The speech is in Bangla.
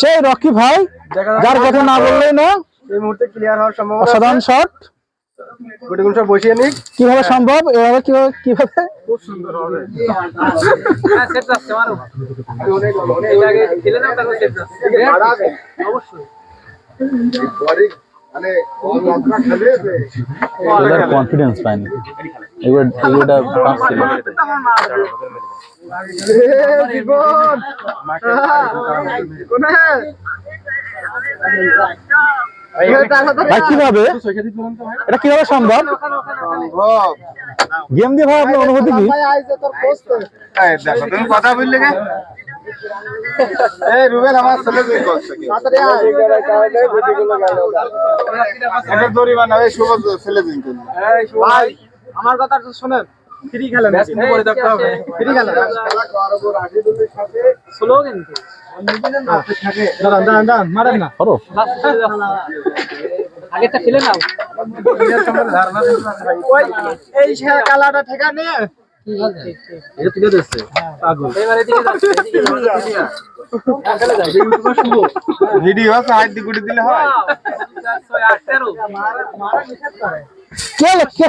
সেই রকি ভাই যার কথা না বললেই না। এই মুহূর্তে ক্লিয়ার হওয়ার সম্ভাবনা অসাধারণ শট গুটি গুলো সব বসিয়ে নিক। কীভাবে সম্ভব? এভাবে কীভাবে কীভাবে? খুব সুন্দর হবে। কনফিডেন্স পায়নি এবার এগুলোটা পাচ্ছিল জীবন কোনে ভাই কীভাবে? এটা কীভাবে সম্ভব? গেম দিয়ে ভাই আপনার অনুভূতি কি? তুমি কথা বললে কে? এই রুবেল আমার ছেলে তুই করছে কি একটা দড়ি বানাবে শুভ ছেলে দিন ভাই আমার কথা তো শুনেন ফ্রি খেলেন পরে দেখতে হবে। ফ্রি খেলেন স্লো কিন্তু দাঁড়ান দাঁড়ান দাঁড়ান মারেন না। করো আগেরটা ফেলে নাও। এই কালাটা ঠেকা নিয়ে এবারে দিকে যাচ্ছে এদিকে যাচ্ছে। ভিডিও আছে হাইট দিয়ে গুটি দিলে হয়। কে কে